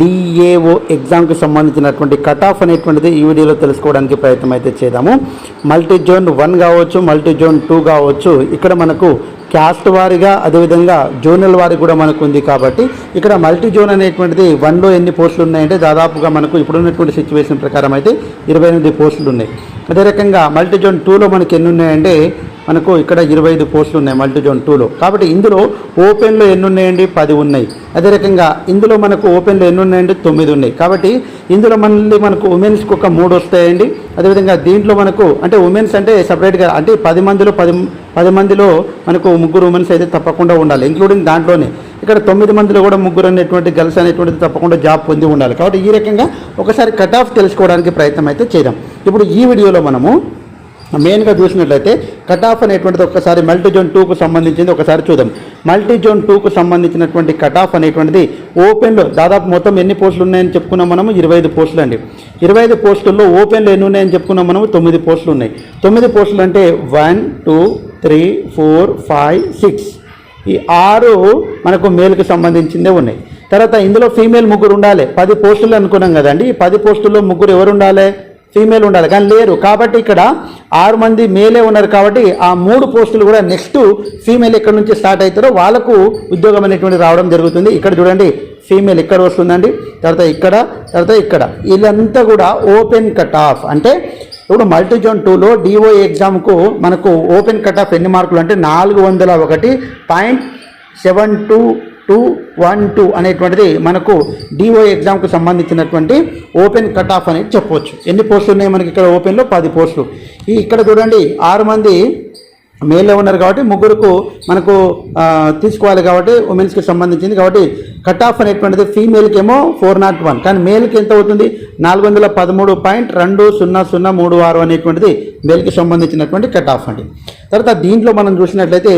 DAO ఎగ్జామ్కి సంబంధించినటువంటి cut of అనేటువంటిది ఈ వీడియోలో తెలుసుకోవడానికి ప్రయత్నం అయితే చేద్దాము. మల్టీ జోన్ వన్ కావచ్చు మల్టీ జోన్ టూ కావచ్చు. ఇక్కడ మనకు క్యాస్ట్ వారీగా అదేవిధంగా జోనల్ వారి కూడా మనకు ఉంది కాబట్టి ఇక్కడ మల్టీ జోన్ అనేటువంటిది వన్లో ఎన్ని పోస్టులు ఉన్నాయంటే దాదాపుగా మనకు ఇప్పుడున్నటువంటి సిచ్యువేషన్ ప్రకారం అయితే ఇరవై ఎనిమిది పోస్టులు ఉన్నాయి. అదే రకంగా మల్టీ జోన్ టూలో మనకి ఎన్ని ఉన్నాయంటే మనకు ఇక్కడ ఇరవై ఐదు పోస్టులు ఉన్నాయి మల్టీ జోన్ టూలో. కాబట్టి ఇందులో ఓపెన్లో ఎన్ని ఉన్నాయండి పది ఉన్నాయి. అదే రకంగా ఇందులో మనకు ఓపెన్లో ఎన్ని ఉన్నాయండి తొమ్మిది ఉన్నాయి. కాబట్టి ఇందులో మళ్ళీ మనకు ఉమెన్స్కి ఒక మూడు వస్తాయండి. అదేవిధంగా దీంట్లో మనకు అంటే ఉమెన్స్ అంటే సపరేట్గా అంటే పది మందిలో పది పది మందిలో మనకు ముగ్గురు ఉమెన్స్ అయితే తప్పకుండా ఉండాలి ఇంక్లూడింగ్ దాంట్లోనే. ఇక్కడ తొమ్మిది మందిలో కూడా ముగ్గురు అనేటువంటి గర్ల్స్ అనేటువంటిది తప్పకుండా జాబ్ పొంది ఉండాలి. కాబట్టి ఈ రకంగా ఒకసారి కట్ ఆఫ్ తెలుసుకోవడానికి ప్రయత్నం అయితే చేద్దాం. ఇప్పుడు ఈ వీడియోలో మనము మెయిన్గా చూసినట్లయితే కట్ ఆఫ్ అనేటువంటిది ఒకసారి మల్టీ జోన్ టూకు సంబంధించింది ఒకసారి చూద్దాం. మల్టీ జోన్ టూకు సంబంధించినటువంటి కట్ ఆఫ్ అనేటువంటిది ఓపెన్లో దాదాపు మొత్తం ఎన్ని పోస్టులు ఉన్నాయని చెప్పుకున్నాం మనము? ఇరవై ఐదు పోస్టులు అండి. ఇరవై ఐదు పోస్టుల్లో ఓపెన్లో ఎన్ని ఉన్నాయని చెప్పుకున్నాం మనము? తొమ్మిది పోస్టులు ఉన్నాయి. తొమ్మిది పోస్టులు అంటే one two three four five six. ఈ ఆరు మనకు మేల్కి సంబంధించిందే ఉన్నాయి. తర్వాత ఇందులో ఫీమేల్ ముగ్గురు ఉండాలి. పది పోస్టులు అనుకున్నాం కదండి. ఈ పది పోస్టుల్లో ముగ్గురు ఎవరు ఉండాలి? ఫీమేల్ ఉండాలి. కానీ లేరు. కాబట్టి ఇక్కడ ఆరు మంది మేలే ఉన్నారు కాబట్టి ఆ మూడు పోస్టులు కూడా నెక్స్ట్ ఫీమేల్ ఎక్కడి నుంచి స్టార్ట్ అవుతారో వాళ్ళకు ఉద్యోగం అనేటువంటి రావడం జరుగుతుంది. ఇక్కడ చూడండి ఫీమేల్ ఇక్కడ వస్తుందండి? తర్వాత ఇక్కడ తర్వాత ఇక్కడ. వీళ్ళంతా కూడా ఓపెన్ కట్ ఆఫ్ అంటే ఇప్పుడు మల్టీ జోన్ టూలో డిఓ ఎగ్జామ్కు మనకు ఓపెన్ కట్ ఆఫ్ ఎన్ని మార్కులు అంటే నాలుగు వందల ఒకటి point seven two two one two అనేటువంటిది మనకు డిఓ ఎగ్జామ్కు సంబంధించినటువంటి ఓపెన్ కట్ ఆఫ్ అనేది చెప్పవచ్చు. ఎన్ని పోస్టులు ఉన్నాయి మనకి ఇక్కడ ఓపెన్లో పది పోస్టులు ఈ ఇక్కడ చూడండి ఆరు మంది మేల్లో ఉన్నారు కాబట్టి ముగ్గురుకు మనకు తీసుకోవాలి కాబట్టి ఉమెన్స్కి సంబంధించింది కాబట్టి కట్ ఆఫ్ అనేటువంటిది ఫీమేల్కి ఏమో ఫోర్ నాట్ వన్ కానీ మేల్కి ఎంత అవుతుంది? నాలుగు వందల పదమూడు పాయింట్ రెండు సున్నా సున్నా మూడు ఆరు అనేటువంటిది బెల్కి సంబంధించినటువంటి కట్ ఆఫ్ అండి. తర్వాత దీంట్లో మనం చూసినట్లయితే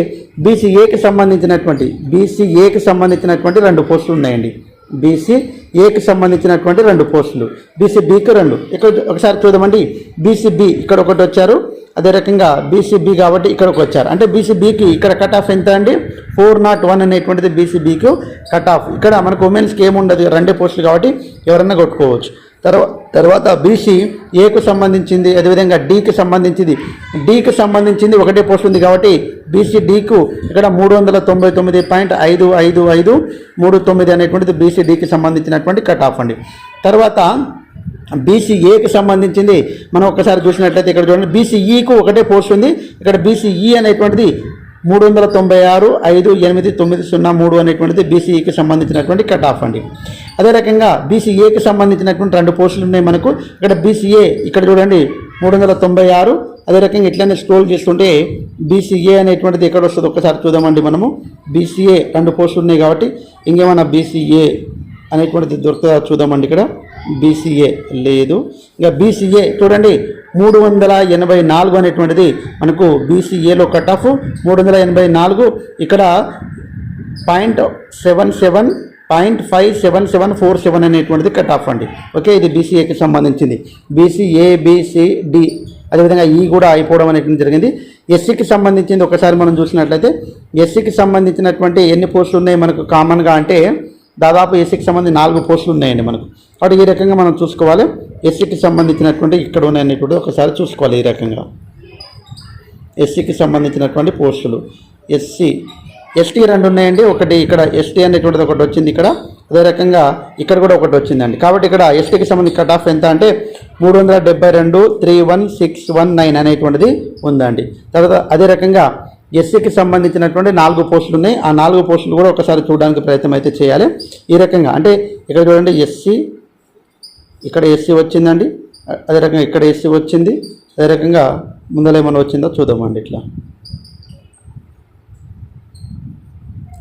బీసీఏకి సంబంధించినటువంటి బీసీఏకి సంబంధించినటువంటి రెండు పోస్టులు ఉన్నాయండి. బీసీ ఏకి సంబంధించినటువంటి రెండు పోస్టులు బీసీ బీకి రెండు. ఇక్కడ ఒకసారి చూద్దామండి. బీసీ బి ఇక్కడ ఒకటి వచ్చారు అదే రకంగా బీసీబీ కాబట్టి ఇక్కడికి వచ్చారు. అంటే బీసీబీకి ఇక్కడ కట్ ఆఫ్ ఎంత అండి? ఫోర్ నాట్ వన్ అనేటువంటిది బీసీబీకి కట్ ఆఫ్ ఇక్కడ మనకు ఉమెన్స్కి ఏముండదు రెండే పోస్టులు కాబట్టి ఎవరన్నా కొట్టుకోవచ్చు. తర్వా తర్వాత బీసీ ఏకు సంబంధించింది అదేవిధంగా డీకి సంబంధించింది. డీకి సంబంధించింది ఒకటే పోస్ట్ ఉంది కాబట్టి బీసీ డీకు ఇక్కడ మూడు వందల తొంభై తొమ్మిది పాయింట్ ఐదు ఐదు ఐదు మూడు తొమ్మిది అనేటువంటిది బీసీ డీకి సంబంధించినటువంటి కట్ ఆఫ్ అండి. తర్వాత బీసీఏకి సంబంధించింది మనం ఒకసారి చూసినట్లయితే ఇక్కడ చూడండి బీసీఈకు ఒకటే పోస్ట్ ఉంది. ఇక్కడ బీసీఈ అనేటువంటిది మూడు వందల తొంభై ఆరు ఐదు ఎనిమిది తొమ్మిది సున్నా మూడు అనేటువంటిది బీసీఈకి సంబంధించినటువంటి కట్ ఆఫ్ అండి. అదే రకంగా బీసీఏకి సంబంధించినటువంటి రెండు పోస్టులు ఉన్నాయి మనకు. ఇక్కడ బీసీఏ ఇక్కడ చూడండి మూడు వందల తొంభై ఆరు అదే రకంగా ఇట్లనే స్క్రోల్ చేస్తుంటే బీసీఏ అనేటువంటిది ఎక్కడ వస్తుందో ఒకసారి చూద్దామండి మనము. బీసీఏ రెండు పోస్టులు ఉన్నాయి కాబట్టి ఇంకేమైనా బీసీఏ అనేటువంటిది దొరుకుతుందా చూద్దామండి ఇక్కడ. బీసీఏ లేదు. ఇంకా బీసీఏ చూడండి మూడు వందల ఎనభై నాలుగు అనేటువంటిది మనకు బీసీఏలో కట్ ఆఫ్ మూడు వందల ఎనభై నాలుగు ఇక్కడ point seven seven point five seven seven four seven అనేటువంటిది కట్ ఆఫ్ అండి. ఓకే ఇది బీసీఏకి సంబంధించింది. బీసీఏ బీసీడి అదేవిధంగా ఈ కూడా అయిపోవడం అనేటువంటి జరిగింది. ఎస్సీకి సంబంధించింది ఒకసారి మనం చూసినట్లయితే ఎస్సీకి సంబంధించినటువంటి ఎన్ని పోస్టులు ఉన్నాయి మనకు కామన్గా అంటే దాదాపు ఎస్సీకి సంబంధించి నాలుగు పోస్టులు ఉన్నాయండి మనకు. కాబట్టి ఈ రకంగా మనం చూసుకోవాలి. ఎస్సీకి సంబంధించినటువంటి ఇక్కడ ఉన్నాయని కూడా ఒకసారి చూసుకోవాలి ఈ రకంగా. ఎస్సీకి సంబంధించినటువంటి పోస్టులు. ఎస్సీ ఎస్టీ రెండు ఉన్నాయండి. ఒకటి ఇక్కడ ఎస్టీ అనేటువంటిది ఒకటి వచ్చింది ఇక్కడ. అదే రకంగా ఇక్కడ కూడా ఒకటి వచ్చిందండి. కాబట్టి ఇక్కడ ఎస్టీకి సంబంధించి కట్ ఆఫ్ ఎంత అంటే మూడు వందల డెబ్బై రెండు three one six one nine అనేటువంటిది ఉందండి. తర్వాత అదే రకంగా ఎస్సీకి సంబంధించినటువంటి నాలుగు పోస్టులు ఉన్నాయి. ఆ నాలుగు పోస్టులు కూడా ఒకసారి చూడడానికి ప్రయత్నం అయితే చేయాలి. ఈ రకంగా అంటే ఇక్కడ చూడండి ఎస్సీ ఇక్కడ ఎస్సీ వచ్చిందండి. అదే రకంగా ఇక్కడ ఎస్సీ వచ్చింది. అదే రకంగా ముందర వచ్చిందో చూద్దామండి ఇట్లా.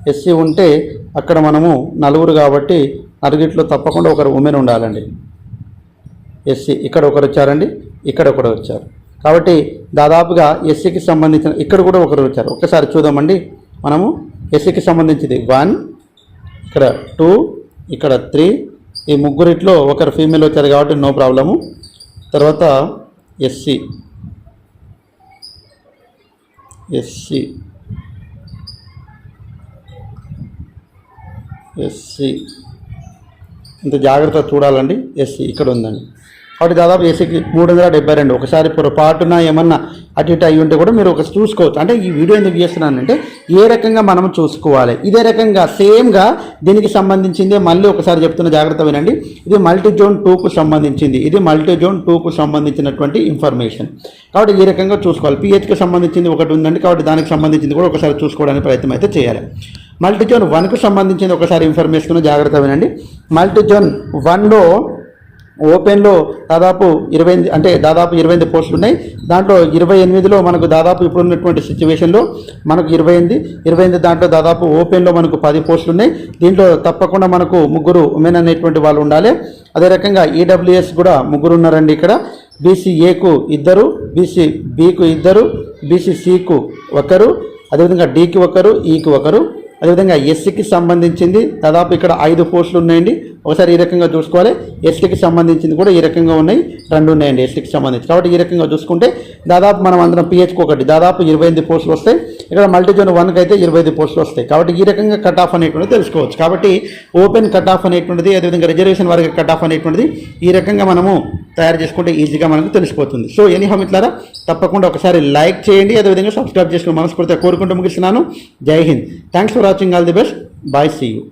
ఎస్సీ ఉంటే అక్కడ మనము నలుగురు కాబట్టి నలుగురిలో తప్పకుండా ఒకరు ఉమెన్ ఉండాలండి. ఎస్సీ ఇక్కడ ఒకరు వచ్చారండి. ఇక్కడ ఒకరు వచ్చారు. కాబట్టి దాదాపుగా ఎస్సీకి సంబంధించిన ఇక్కడ కూడా ఒకరు వచ్చారు. ఒకసారి చూద్దామండి. మనము ఎస్సీకి సంబంధించింది. వన్ ఇక్కడ టూ ఇక్కడ త్రీ ఈ ముగ్గురిట్లో ఒకరు ఫీమేల్ వచ్చారు కాబట్టి నో ప్రాబ్లము తర్వాత ఎస్సీ ఎస్సీ ఎస్సీ ఇంత జాగ్రత్తగా చూడాలండి. ఎస్సీ ఇక్కడ ఉందండి. కాబట్టి దాదాపు ఏసీకి మూడు వందల డెబ్బై రెండు. ఒకసారి పొరపాటున ఏమన్నా అటు ఇటు అయి ఉంటే కూడా మీరు ఒక చూసుకోవచ్చు. అంటే ఈ వీడియో ఎందుకు చేస్తున్నానంటే ఏ రకంగా మనం చూసుకోవాలి. ఇదే రకంగా సేమ్గా దీనికి సంబంధించింది మళ్ళీ ఒకసారి చెప్తున్న జాగ్రత్త వినండి. ఇది మల్టీ జోన్ టూకు సంబంధించింది. ఇది మల్టీ జోన్ టూకు సంబంధించినటువంటి ఇన్ఫర్మేషన్. కాబట్టి ఈ రకంగా చూసుకోవాలి. పిహెచ్కి సంబంధించింది ఒకటి ఉందండి. కాబట్టి దానికి సంబంధించింది కూడా ఒకసారి చూసుకోవడానికి ప్రయత్నం అయితే చేయాలి. మల్టీ జోన్ వన్కు సంబంధించింది ఒకసారి ఇన్ఫర్మేషన్ జాగ్రత్త వినండి. మల్టీ జోన్ వన్లో ఓపెన్లో దాదాపు ఇరవై అంటే దాదాపు ఇరవై ఎనిమిది పోస్టులు ఉన్నాయి. దాంట్లో ఇరవై ఎనిమిదిలో మనకు దాదాపు ఇప్పుడు ఉన్నటువంటి సిచ్యువేషన్లో మనకు ఇరవై ఎనిమిది ఇరవై ఎనిమిది దాంట్లో దాదాపు ఓపెన్లో మనకు పది పోస్టులు ఉన్నాయి. దీంట్లో తప్పకుండా మనకు ముగ్గురు ఉమెన్ అనేటువంటి వాళ్ళు ఉండాలి. అదే రకంగా ఈడబ్ల్యూఎస్ కూడా ముగ్గురు ఉన్నారండి ఇక్కడ. బీసీఏకు ఇద్దరు బీసీ బీకు ఇద్దరు బీసీసీకు ఒకరు అదేవిధంగా డీకి ఒకరు e ఈకి ఒకరు. అదేవిధంగా ఎస్సీకి సంబంధించింది దాదాపు ఇక్కడ ఐదు పోస్టులు ఉన్నాయండి. ఒకసారి ఈ రకంగా చూసుకోవాలి. ఎస్టీకి సంబంధించింది కూడా ఈ రకంగా ఉన్నాయి. రెండు ఉన్నాయండి ఎస్టీకి సంబంధించి. కాబట్టి ఈ రకంగా చూసుకుంటే దాదాపు మనం అందరం పిహెచ్కి ఒకటి దాదాపు ఇరవై ఎనిమిది పోస్టులు వస్తాయి. ఇక్కడ మల్టీజోన్ వన్కి అయితే ఇరవై ఐదు పోస్టులు వస్తాయి. కాబట్టి ఈ రకంగా కట్ ఆఫ్ అనేటువంటిది తెలుసుకోవచ్చు. కాబట్టి ఓపెన్ కట్ ఆఫ్ అనేటువంటిది అదేవిధంగా రిజర్వేషన్ వరకు కట్ ఆఫ్ అనేటువంటిది ఈ రకంగా మనము తయారు చేసుకుంటే ఈజీగా మనకు తెలిసిపోతుంది. సో ఎనీ మిత్రులారా తప్పకుండా ఒకసారి లైక్ చేయండి. అదేవిధంగా సబ్స్క్రైబ్ చేసుకుని మనస్ఫూర్తిగా కోరుకుంటూ ముగిస్తున్నాను. Jai Hind. Thanks for watching all the best bye see you